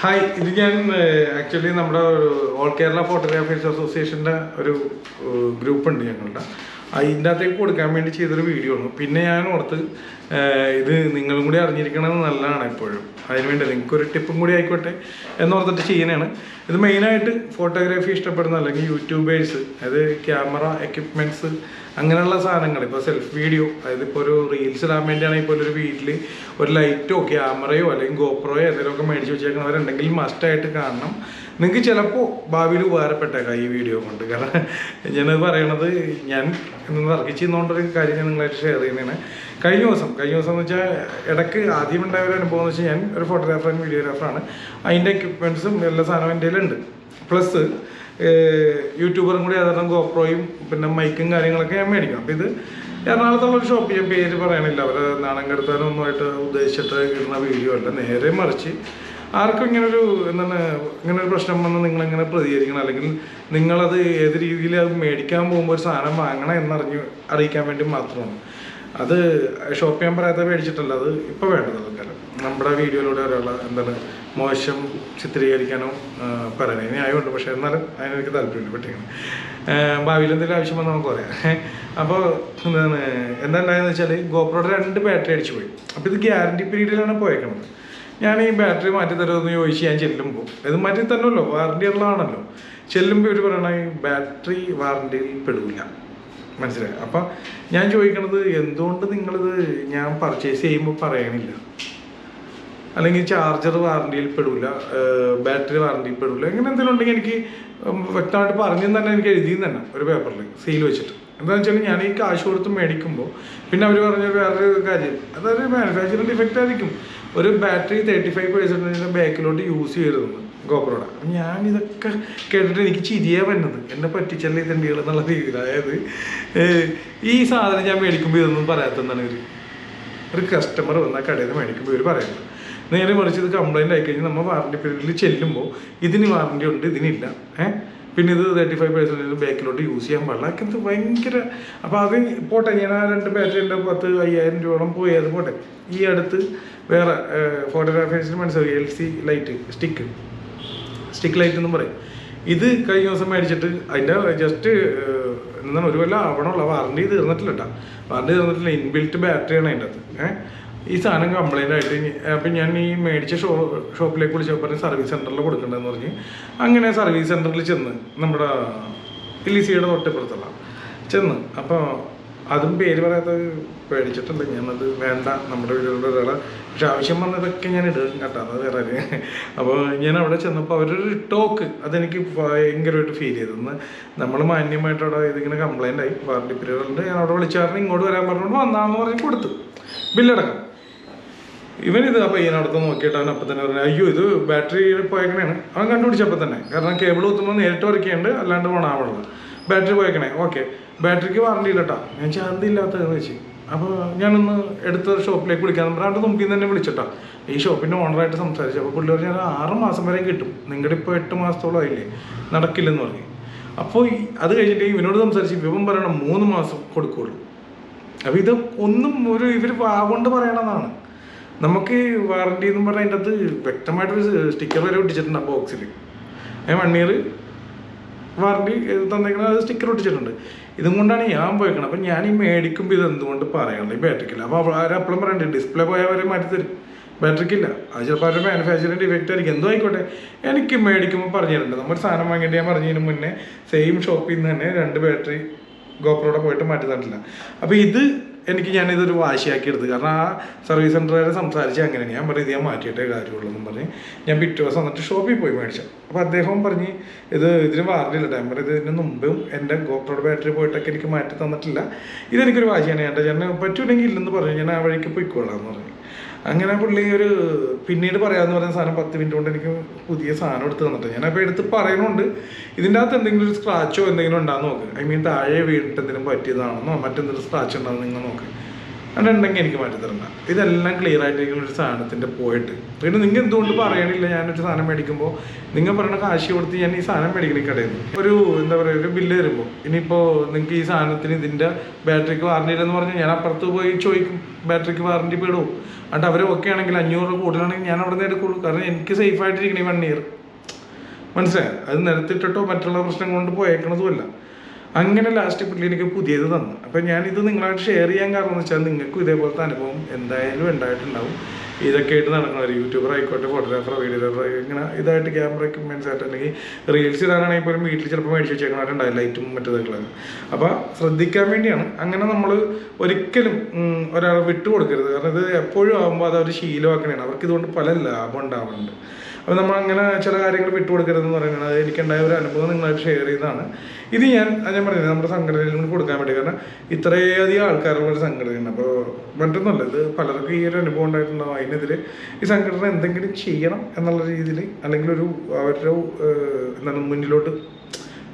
Hi ഇത് ഞാൻ actually നമ്മുടെ ഒരു ഓൾ കേരള ഫോട്ടോഗ്രാഫേഴ്സ് അസോസിയേഷന്റെ ഒരു ഗ്രൂപ്പ് ഉണ്ട് ഞങ്ങളുടെ. അതിന്റെ അകത്തേക്ക് കൊടുക്കാൻ വേണ്ടി ചെയ്തൊരു വീഡിയോ ആണ്. പിന്നെ ഞാൻ ഓർത്ത് ഇത് നിങ്ങളും കൂടി അറിഞ്ഞിരിക്കണമെന്ന് നല്ലതാണ് എപ്പോഴും. അതിനുവേണ്ടി നിങ്ങൾക്കൊരു ടിപ്പും കൂടി ആയിക്കോട്ടെ എന്നോർത്തിട്ട് ചെയ്യുന്നതാണ്. ഇത് മെയിനായിട്ട് ഫോട്ടോഗ്രാഫി ഇഷ്ടപ്പെടുന്ന അല്ലെങ്കിൽ യൂട്യൂബേഴ്സ് അതായത് ക്യാമറ എക്യുപ്മെന്റ്സ് അങ്ങനെയുള്ള സാധനങ്ങൾ. ഇപ്പോൾ സെൽഫ് വീഡിയോ അതായത് ഇപ്പോൾ ഒരു റീൽസ് ഇടാൻ വേണ്ടിയാണെങ്കിൽ ഇപ്പോൾ ഒരു വീട്ടിൽ ഒരു ലൈറ്റോ ക്യാമറയോ അല്ലെങ്കിൽ ഗോപ്രോയോ എന്തെങ്കിലുമൊക്കെ മേടിച്ച് വെച്ചേക്കുന്നവരുണ്ടെങ്കിൽ മസ്റ്റായിട്ട് കാണണം. നിങ്ങൾക്ക് ചിലപ്പോൾ ഭാവിയിൽ ഉപകാരപ്പെട്ടേക്കാം ഈ വീഡിയോ കൊണ്ട്. കാരണം ഞാനത് പറയണത് ഞാൻ ചെയ്യുന്നതുകൊണ്ടൊരു കാര്യം ഞാൻ നിങ്ങളായിട്ട് ഷെയർ ചെയ്യുന്നതാണ്. കഴിഞ്ഞ ദിവസം കഴിഞ്ഞ ദിവസം എന്ന് വെച്ചാൽ ഇടയ്ക്ക് ആദ്യം ഉണ്ടായ ഒരു അനുഭവം എന്ന് വെച്ചാൽ ഞാൻ ഒരു ഫോട്ടോഗ്രാഫറാണ് വീഡിയോഗ്രാഫറാണ് അതിന്റെ എക്യുപ്മെന്റ്സും എല്ലാ സാധനവും എന്റെ കയ്യിലുണ്ട്. പ്ലസ് യൂട്യൂബറും കൂടി ഏതാണ്ട് ഗോപ്രോയും പിന്നെ മൈക്കും കാര്യങ്ങളൊക്കെ ഞാൻ മേടിക്കും. അപ്പം ഇത് എറണാകുളത്തുള്ള ഒരു ഷോപ്പ് ഞാൻ പേര് പറയണില്ല. അവർ നാണം കെടുത്താനൊന്നുമായിട്ട് ഉദ്ദേശിച്ചിട്ട് കിട്ടുന്ന വീഡിയോ അല്ല നേരെ മറിച്ച് ആർക്കും ഇങ്ങനൊരു എന്താണ് ഇങ്ങനെ ഒരു പ്രശ്നം വന്ന് നിങ്ങളെങ്ങനെ പ്രതികരിക്കണം. അല്ലെങ്കിൽ നിങ്ങളത് ഏത് രീതിയിൽ അത് മേടിക്കാൻ പോകുമ്പോൾ ഒരു സാധനം വാങ്ങണം എന്നറിഞ്ഞ് അറിയിക്കാൻ വേണ്ടി മാത്രമാണ്. അത് ഷോപ്പ് ഞാൻ പറയാതെ മേടിച്ചിട്ടല്ല അത് ഇപ്പോൾ വേണ്ടത് ആൾക്കാർ നമ്മുടെ വീഡിയോയിലൂടെ ഒരാളെ എന്താണ് മോശം ചിത്രീകരിക്കാനോ പറയാനോ ന്യായമുണ്ട് പക്ഷേ എന്നാലും അതിനെനിക്ക് താല്പര്യമില്ല പറ്റിയാണ് ഭാവിയിൽ എന്തെങ്കിലും ആവശ്യം വന്നാൽ നമുക്ക് പറയാം. അപ്പോൾ എന്താണ് എന്താ വെച്ചാൽ ഗോപ്രോയുടെ രണ്ട് ബാറ്ററി അടിച്ചു പോയി. അപ്പോൾ ഇത് ഗ്യാരണ്ടി പീരീഡിലാണ് പോയേക്കുന്നത് ഞാൻ ഈ ബാറ്ററി മാറ്റി തരുമെന്ന് ചോദിച്ച് ഞാൻ ചെല്ലുമ്പോൾ ഇത് മാറ്റി തന്നല്ലോ വാറണ്ടി ഉള്ളതാണല്ലോ. ചെല്ലുമ്പോൾ ഇവർ പറയണ ഈ ബാറ്ററി വാറണ്ടിയിൽ പെടില്ല മനസ്സിലായി. അപ്പം ഞാൻ ചോദിക്കണത് എന്തുകൊണ്ട് നിങ്ങളിത് ഞാൻ പർച്ചേസ് ചെയ്യുമ്പോൾ പറയണില്ല? അല്ലെങ്കിൽ ചാർജർ വാറണ്ടിയിൽ പെടില്ല ബാറ്ററി വാറണ്ടിയിൽ പെടില്ല ഇങ്ങനെ എന്തെങ്കിലും ഉണ്ടെങ്കിൽ എനിക്ക് വ്യക്തമായിട്ട് പറഞ്ഞു തന്നെ എനിക്ക് എഴുതിയും തന്നെ ഒരു പേപ്പറിൽ സീൽ വെച്ചിട്ട്. എന്താണെന്ന് വെച്ചാൽ ഞാൻ ഈ കാശ് കൊടുത്ത് മേടിക്കുമ്പോൾ പിന്നെ അവർ പറഞ്ഞ വേറൊരു കാര്യം അതൊരു മാനുഫാക്ചറിങ് ഡിഫക്റ്റ് ആയിരിക്കും. ഒരു ബാറ്ററി തേർട്ടി ഫൈവ് പെർസെന്റേജിന്റെ ബാക്കിലോട്ട് യൂസ് ചെയ്തിരുന്നു ഗോപ്രോടെ അപ്പം ഞാൻ കേട്ടിട്ട് എനിക്ക് ചിരിയേ വരുന്നത്. എന്നെ പറ്റിച്ചല്ലേ തെണ്ടികൾ എന്നുള്ള രീതിയിൽ അതായത് ഈ സാധനം ഞാൻ മേടിക്കുമ്പോൾ ഇതൊന്നും പറയാത്തതാണ് ഇവർ ഒരു കസ്റ്റമർ വന്നാൽ കടയിൽ നിന്ന് മേടിക്കുമ്പോൾ ഇവർ പറയുന്നത്. നേരെ മറിച്ച് ഇത് കംപ്ലൈന്റ് ആയിക്കഴിഞ്ഞാൽ നമ്മൾ വാറണ്ടി പീരീഡിൽ ചെല്ലുമ്പോൾ ഇതിന് വാറണ്ടി ഉണ്ട് ഇതിനില്ല. ഏഹ് പിന്നെ ഇത് തേർട്ടി ഫൈവ് പെർസെന്റേജ് ബാക്കിലോട്ട് യൂസ് ചെയ്യാൻ പാടില്ല. എന്ത് ഭയങ്കര അപ്പോൾ അത് പോട്ടെ ഞാൻ ആ രണ്ട് ബാറ്ററിന്റെ പത്ത് അയ്യായിരം രൂപയോളം പോയി അത് പോട്ടെ. ഈ അടുത്ത് വേറെ ഫോട്ടോഗ്രാഫേഴ്സിന് മനസ്സിലായി L C light stick stick light എന്നും പറയും. ഇത് കഴിഞ്ഞ ദിവസം മേടിച്ചിട്ട് അതിന്റെ ജസ്റ്റ് എന്താണ് ഒരു കൊല്ലം ആവണമുള്ള വാറണ്ടി തീർന്നിട്ടില്ല കേട്ടോ. വാറണ്ടി തീർന്നിട്ടില്ല. ഇൻബിൽറ്റ് ബാറ്ററിയാണ് അതിന്റെ അകത്ത്. ഏഹ് ഈ സാധനം കംപ്ലൈന്റ് ആയിട്ട് അപ്പം ഞാൻ ഈ മേടിച്ച ഷോ ഷോപ്പിലേക്ക് വിളിച്ചപ്പോൾ പറഞ്ഞ് സർവീസ് സെന്ററിൽ കൊടുക്കണ്ടെന്ന് പറഞ്ഞ് അങ്ങനെ സർവീസ് സെന്ററിൽ ചെന്ന് നമ്മുടെ ഇലിസിയുടെ തൊട്ടിപ്പുറത്തുള്ള ചെന്ന്. അപ്പോൾ അതും പേര് പറയാത്ത പേടിച്ചിട്ടില്ല ഞാനത് വേണ്ട. നമ്മുടെ വീടുകളുടെ ഒരാളെ പക്ഷെ ആവശ്യം വന്നതൊക്കെ ഞാൻ ഇടും കേട്ടോ അത് വേറെ. അപ്പോൾ ഞാൻ അവിടെ ചെന്നപ്പോൾ അവരൊരു ടോക്ക് അതെനിക്ക് ഭയങ്കരമായിട്ട് ഫീൽ ചെയ്തെന്ന് നമ്മൾ മാന്യമായിട്ട് അവിടെ ഇതിങ്ങനെ കംപ്ലൈന്റ് ആയി. വാറണ്ടി പീരീഡ് ഞാൻ അവിടെ വിളിച്ചാറിന് ഇങ്ങോട്ട് വരാൻ പറഞ്ഞുകൊണ്ട് വന്നാന്ന് പറഞ്ഞ് കൊടുത്തു. ബില്ലടക്കം ഇവനിത് അപ്പോൾ ഇതിനടുത്ത് നോക്കിയിട്ട് അവൻ അപ്പം തന്നെ പറഞ്ഞു അയ്യോ ഇത് ബാറ്ററി പോയേക്കണേണ്. അവൻ കണ്ടുപിടിച്ചപ്പോൾ തന്നെ. കാരണം കേബിൾ കുത്തുമ്പോൾ നേരിട്ട് വരയ്ക്കുന്നുണ്ട് അല്ലാണ്ട് ഓണാവുള്ളത് ബാറ്ററി പോയേക്കണേ. ഓക്കെ ബാറ്ററിക്ക് വാറണ്ടി ഇല്ലട്ടോ ഞാൻ ചാർജ് ഇല്ലാത്തതെന്ന് വെച്ച്. അപ്പോൾ ഞാനൊന്ന് എടുത്ത ഷോപ്പിലേക്ക് വിളിക്കാൻ പറഞ്ഞാൽ നിന്ന് തന്നെ വിളിച്ചിട്ടാ. ഈ ഷോപ്പിന്റെ ഓണറായിട്ട് സംസാരിച്ചു. അപ്പോൾ പുള്ളി പറഞ്ഞാൽ ആറ് മാസം വരെ കിട്ടും. നിങ്ങളുടെ ഇപ്പോൾ എട്ട് മാസത്തോളം ആയില്ലേ? നടക്കില്ലെന്ന് പറഞ്ഞു. അപ്പോൾ അത് കഴിഞ്ഞിട്ട് ഇവനോട് സംസാരിച്ച് ഇവൻ പറയണം മൂന്ന് മാസം കൊടുക്കുള്ളൂ. അപ്പോൾ ഇത് ഒന്നും ഒരു ഇവർ വാഗോണ്ട് പറയണതാണ്. നമുക്ക് വാറണ്ടി എന്ന് പറഞ്ഞാൽ അതിന്റെ അത് വ്യക്തമായിട്ടൊരു സ്റ്റിക്കർ വരെ ഒട്ടിച്ചിട്ടുണ്ട് ആ ബോക്സിൽ വൺ ഇയർ വാറണ്ടി തന്നേക്കണ അത് സ്റ്റിക്കർ ഒട്ടിച്ചിട്ടുണ്ട്. ഇതും കൊണ്ടാണ് ഞാൻ പോയിക്കണം അപ്പം ഞാൻ ഈ മേടിക്കുമ്പോൾ ഇത് എന്തുകൊണ്ട് പറയണം ഈ ബാറ്ററിക്കില്ല അപ്പോൾ അവരപ്പോഴും പറയണ്ടേ ഡിസ്പ്ലേ പോയാൽ അവരെ മാറ്റി തരും. ബാറ്ററിക്കില്ല അത് ചിലപ്പോൾ അവരുടെ മാനുഫാക്ചറിങ് ഡിഫക്റ്റ് ആയിരിക്കും. എന്തോ ആയിക്കോട്ടെ. എനിക്ക് മേടിക്കുമ്പോൾ പറഞ്ഞു തരുന്നുണ്ട് നമ്മൾ സാധനം വാങ്ങിയിട്ട് ഞാൻ പറഞ്ഞതിന് മുന്നേ സെയിം ഷോപ്പിൽ നിന്ന് തന്നെ രണ്ട് ബാറ്ററി ഗോപ്രോടെ പോയിട്ട് മാറ്റി തന്നിട്ടില്ല. അപ്പോൾ ഇത് എനിക്ക് ഞാനിതൊരു വാശിയാക്കി എടുത്തു കാരണം ആ സർവീസ് സെന്ററുകാരെ സംസാരിച്ച് അങ്ങനെയാണ്. ഞാൻ പറഞ്ഞു ഇത് ഞാൻ മാറ്റിയിട്ടേ കാര്യമുള്ളൂ എന്നും പറഞ്ഞ് ഞാൻ പിറ്റേ ദിവസം വന്നിട്ട് ഷോപ്പിൽ പോയി മേടിച്ചു. അപ്പോൾ അദ്ദേഹം പറഞ്ഞ് ഇത് ഇതിന് വാറണ്ടി ഇല്ല ടൈം പറഞ്ഞു ഇതിന് മുമ്പും എന്റെ ഗോപ്രോഡ് ബാറ്ററി പോയിട്ടൊക്കെ എനിക്ക് മാറ്റി തന്നിട്ടില്ല. ഇതെനിക്കൊരു വാശിയാണ്. എന്റെ ചേട്ടന് പറ്റൂലെങ്കിൽ ഇല്ലെന്ന് പറഞ്ഞു. ഞാൻ ആ വഴിക്ക് പോയിക്കോളാം എന്ന് പറഞ്ഞു. അങ്ങനെ പുള്ളി ഒരു പിന്നീട് പറയാന്ന് പറയുന്ന സാധനം പത്ത് മിനിറ്റ് കൊണ്ട് എനിക്ക് പുതിയ സാധനം എടുത്ത് തന്നിട്ട് ഞാൻ അപ്പോൾ എടുത്ത് പറയുന്നുണ്ട്. ഇതിന്റെ അകത്ത് എന്തെങ്കിലും ഒരു സ്ക്രാച്ചോ എന്തെങ്കിലും ഉണ്ടാകുന്ന നോക്ക്. ഐ മീൻ താഴെ വീണിട്ട് എന്തെങ്കിലും പറ്റിയതാണെന്നോ മറ്റെന്തെങ്കിലും സ്ക്രാച്ച് ഉണ്ടാകുന്ന നിങ്ങൾ നോക്ക്. അതുണ്ടെങ്കിൽ എനിക്ക് മാറ്റി തരണ്ട ഇതെല്ലാം ക്ലിയർ ആയിട്ടിരിക്കുന്ന ഒരു സാധനത്തിന്റെ പോയിട്ട്. പിന്നെ നിങ്ങൾ എന്തുകൊണ്ട് പറയണില്ല? ഞാനൊരു സാധനം മേടിക്കുമ്പോൾ നിങ്ങൾ പറയുന്ന കാശ് കൊടുത്ത് ഞാൻ ഈ സാധനം മേടിക്കണ കടയിൽ നിന്ന്. ഒരു എന്താ പറയുക ഒരു ബില്ല് വരുമ്പോൾ ഇനിയിപ്പോൾ നിങ്ങൾക്ക് ഈ സാധനത്തിന് ഇതിന്റെ ബാറ്ററിക്ക് വാറണ്ടി ഇല്ലെന്ന് പറഞ്ഞാൽ ഞാൻ അപ്പുറത്ത് പോയി ചോദിക്കും ബാറ്ററിക്ക് വാറണ്ടി പെടുമോ എന്നിട്ട് അവർ ഓക്കെ ആണെങ്കിൽ അഞ്ഞൂറ് രൂപ കൂടുതലാണെങ്കിൽ ഞാൻ അവിടെ നിന്ന് എടുക്കുള്ളൂ. കാരണം എനിക്ക് സേഫ് ആയിട്ടിരിക്കണേ വൺ ഇയർ മനസ്സിലായോ? അത് നിരത്തിട്ടോ മറ്റുള്ള പ്രശ്നം കൊണ്ട് പോയേക്കണതുമല്ല. അങ്ങനെ ലാസ്റ്റ് പുള്ളി എനിക്ക് പുതിയത് തന്നു. അപ്പം ഞാനിത് നിങ്ങളായിട്ട് ഷെയർ ചെയ്യാൻ കാരണം എന്ന് വെച്ചാൽ നിങ്ങൾക്കും ഇതേപോലത്തെ അനുഭവം എന്തായാലും ഉണ്ടായിട്ടുണ്ടാവും. ഇതൊക്കെ ആയിട്ട് ഒരു യൂട്യൂബർ ആയിക്കോട്ടെ ഫോട്ടോഗ്രാഫർ വീഡിയോഗ്രാഫർ ഇങ്ങനെ ഇതായിട്ട് ക്യാമറ എക്യുപ്മെന്റ്സ് ആയിട്ട് അല്ലെങ്കിൽ റീൽസ് ഇടാനാണെങ്കിൽ പോലും വീട്ടിൽ ചിലപ്പോൾ മേടിച്ച് വെച്ചേക്കണവരുണ്ടാവും ലൈറ്റും മറ്റേതൊക്കെ അപ്പോൾ ശ്രദ്ധിക്കാൻ വേണ്ടിയാണ്. അങ്ങനെ നമ്മൾ ഒരിക്കലും ഒരാളെ വിട്ടു കൊടുക്കരുത് കാരണം ഇത് എപ്പോഴും ആകുമ്പോൾ അത് അവർ ശീലമാക്കണതാണ് അവർക്ക് ഇതുകൊണ്ട് പല ലാഭം ഉണ്ടാവുന്നുണ്ട് അപ്പോൾ നമ്മൾ അങ്ങനെ ചില കാര്യങ്ങൾ വിട്ടുകൊടുക്കരുതെന്ന് പറയുന്നത് അത് എനിക്കുണ്ടായ ഒരു അനുഭവം നിങ്ങളായിട്ട് ഷെയർ ചെയ്തതാണ്. ഇത് ഞാൻ ഞാൻ പറഞ്ഞത് നമ്മുടെ സംഘടനയിൽ കൂടി കൊടുക്കാൻ വേണ്ടി. കാരണം ഇത്രയധികം ആൾക്കാരുള്ള ഒരു സംഘടനയാണ്. അപ്പോൾ മറ്റൊന്നുമല്ല ഇത് പലർക്കും ഈ ഒരു അനുഭവം ഉണ്ടായിട്ടുണ്ടാവും. അതിനെതിരെ ഈ സംഘടന എന്തെങ്കിലും ചെയ്യണം എന്നുള്ള രീതിയിൽ അല്ലെങ്കിൽ ഒരു അവരുടെ എന്താണ് മുന്നിലോട്ട്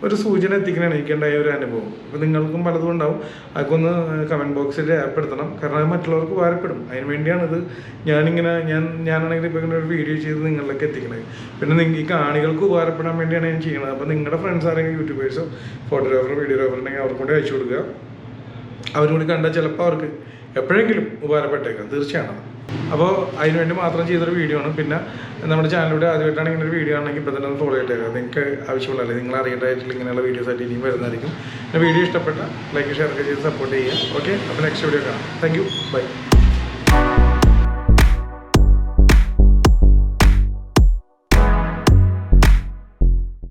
ഒരു സൂചന എത്തിക്കണാണ് എനിക്കുണ്ടായ ഒരു അനുഭവം. അപ്പോൾ നിങ്ങൾക്കും പലതും ഉണ്ടാവും. അതൊക്കെ ഒന്ന് കമന്റ് ബോക്സിൽ ഏർപ്പെടുത്തണം കാരണം അത് മറ്റുള്ളവർക്ക് ഉപകാരപ്പെടും. അതിന് വേണ്ടിയാണ് ഇത് ഞാനിങ്ങനെ ഞാൻ ഞാനാണെങ്കിൽ ഇപ്പോൾ ഇങ്ങനെ ഒരു വീഡിയോ ചെയ്ത് നിങ്ങളിലേക്ക് എത്തിക്കണത് പിന്നെ നിങ്ങൾ ഈ കാണികൾക്ക് ഉപകാരപ്പെടാൻ വേണ്ടിയാണ് ഞാൻ ചെയ്യുന്നത് അപ്പോൾ നിങ്ങളുടെ ഫ്രണ്ട്സ് ആരെങ്കിലും യൂട്യൂബേഴ്സോ ഫോട്ടോഗ്രാഫറോ വീഡിയോഗ്രാഫർ ഉണ്ടെങ്കിൽ അവർക്ക് കൂടെ അയച്ചു കൊടുക്കുക. അവരും കൂടി കണ്ടാൽ ചിലപ്പോൾ അവർക്ക് എപ്പോഴെങ്കിലും ഉപകാരപ്പെട്ടേക്കാം. തീർച്ചയാണ് അപ്പോൾ അതിനുവേണ്ടി മാത്രം ചെയ്തൊരു വീഡിയോ ആണ്. പിന്നെ നമ്മുടെ ചാനലിലൂടെ ആദ്യമായിട്ടാണ് ഇങ്ങനെ ഒരു വീഡിയോ ആണെങ്കിൽ ഇപ്പോൾ തന്നെ ഫോളോ ചെയ്തേക്കാം. നിങ്ങൾക്ക് ആവശ്യമുള്ളതല്ലേ നിങ്ങൾ അറിയേണ്ടതായിട്ടുള്ള ഇങ്ങനെയുള്ള വീഡിയോസ് ആയിട്ട് ഇനിയും വരുന്നതായിരിക്കും. വീഡിയോ ഇഷ്ടപ്പെട്ട ലൈക്ക് ഷെയർ ഒക്കെ ചെയ്ത് സപ്പോർട്ട് ചെയ്യുക. ഓക്കെ അപ്പോൾ നെക്സ്റ്റ് വീഡിയോ കാണാം. Thank you bye